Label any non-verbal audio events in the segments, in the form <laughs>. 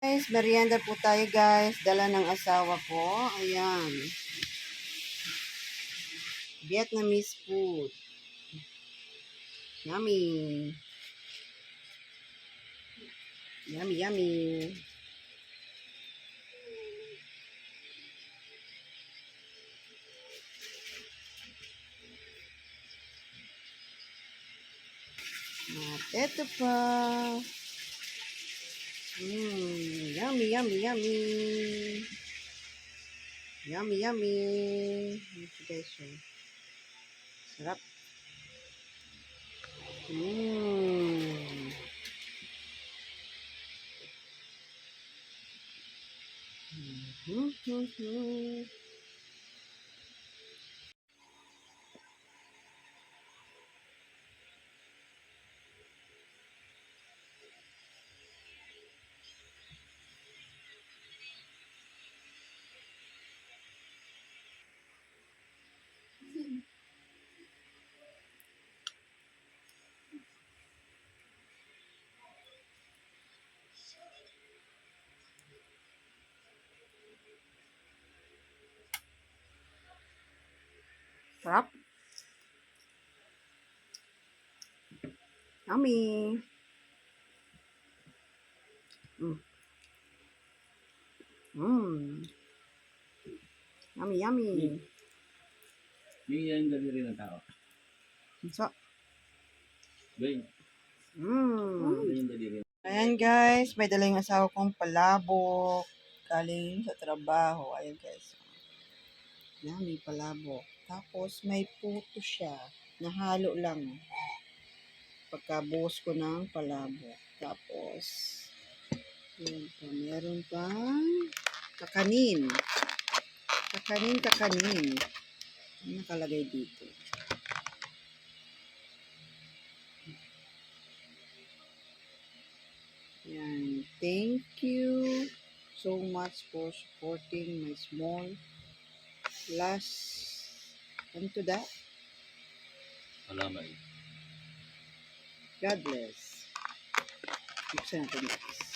Guys, merienda po tayo guys. Dala ng asawa ko. Ayan. Vietnamese food. Yummy. Yummy, yummy. At eto pa. Mmm, yummy, yummy, yummy. Yummy, yummy. Ito. Sarap. Mmm. Mm-hmm. Sarap. Yummy. Mm. Mm. Yummy, yummy. Yung yan daliri ng tao. So, mm. Yung daliri. Ayan guys, may dala yung asawa kong palabok. Galing sa trabaho. Ayan guys. Yan, may palabok. Tapos may puto siya. Nahalo lang. Pagkabuhos ko ng palabok. Tapos, yun pa. Meron pang kakanin. Kakanin, kakanin. Ano nakalagay dito? Yan. Thank you so much for supporting my small last ano to that? Alamay. God bless. Buksan natin guys.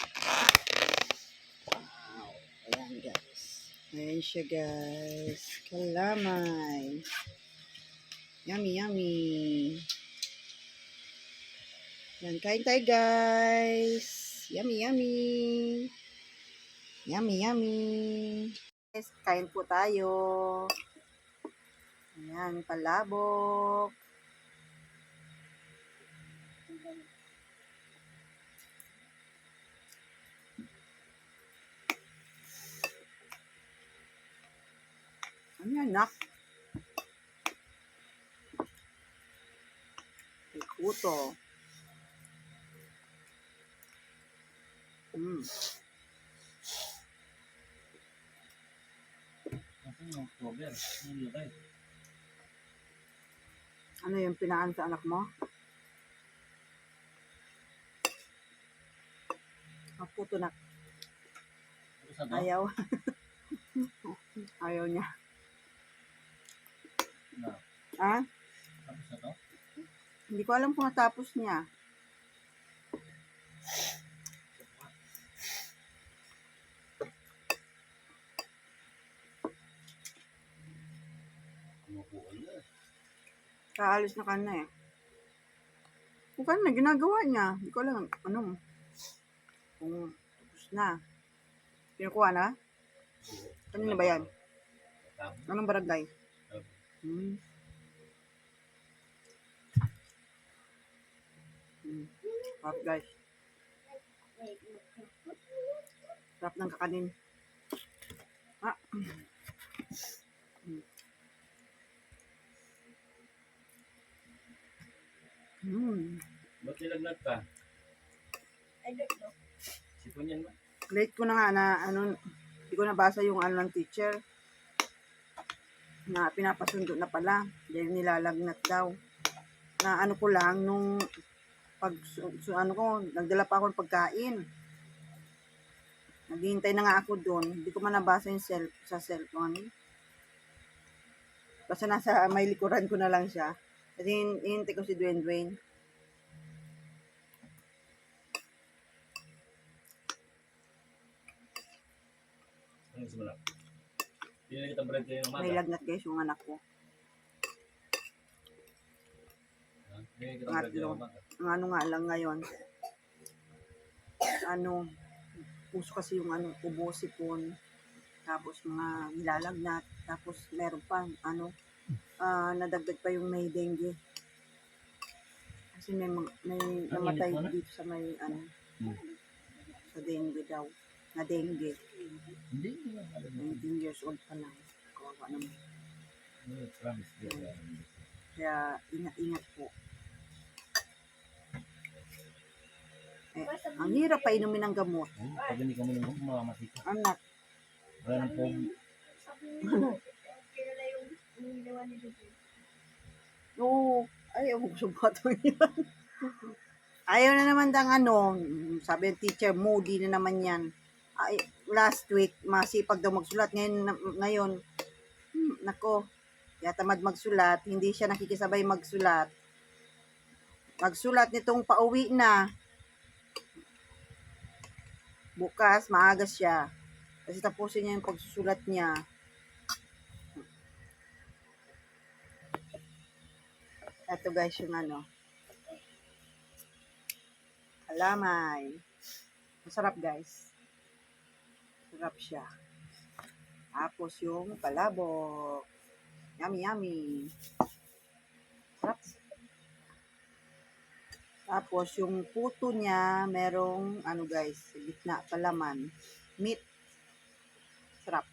Wow. Ayan guys. Ayan siya guys. Kalamay. Yummy, yummy. Yan, kain tayo guys. Yummy, yummy. Yummy, yummy. Guys, kain po tayo. Ayan, palabok. Ano yan, nak? Puto. Mm. Ako yung cover. Yung lukay. Ano yung pinaan sa anak mo? Ang puto na. Ayaw. <laughs> Ayaw niya. Na. Ah? Ako sa to? Hindi ko alam kung natapos niya. Kaalis na kanina eh. Kung kanina, ginagawa niya. Hindi ko alam, ano, kung tapos na. Kinukuha na? Kanina ba yan? Anong barangay? Hmm. Hmm. Sarap guys. Sarap ng kakanin. Ah. Hmm. Hmm. Ba't nilagnat ka? Sipon yan ba? Late ko na nga na ano, hindi ko nabasa yung ano ng teacher na pinapasundo na pala dahil nilalagnat daw. Na ano ko lang nung pag su- ano ko, nagdala pa ako ng pagkain. Naghihintay na nga ako doon. Hindi ko man nabasa yung cell, sa cellphone. Basta nasa may likuran ko na lang siya. Kasi hin- hinintay ko si Dwayne Dwayne. Gusto mo na? Pili kita bread kayo ng May umaga. lagnat guys yung anak ko. Ha? Pili kita bread kayo ng umaga. Ang ano nga lang ngayon. Ano, puso kasi yung ano, ubo, sipon. Tapos mga nilalagnat. Tapos meron pa, ano, ah nadagdag pa yung may dengue. Kasi may, may namatay dito sa may, ano, Hmm. sa dengue daw. Na dengue. Hindi. hindi na. 19 years old pa lang. Kawawa naman. Kaya ingat-ingat po. Eh, ang hirap pa inumin ng gamot. Oh, Pag hindi ka mo nung mamamatay ka. Anak, Wala nang pong. Oo. Ay, ako sumato <laughs> yan. Ayaw na naman dang ano, sabi ng teacher, moody na naman yan. Ay, last week, masipag daw magsulat. Ngayon, ngayon hmm, nako, kaya tamad magsulat. Hindi siya nakikisabay magsulat. Magsulat nitong pauwi na. Bukas, maaga siya. Kasi tapusin niya yung pagsusulat niya. Ito guys yung ano. Kalamay. Masarap guys. Masarap siya. Tapos yung palabok. Yummy, yummy. Sarap. Tapos yung puto niya, merong ano guys, gitna palaman. Meat. Sarap.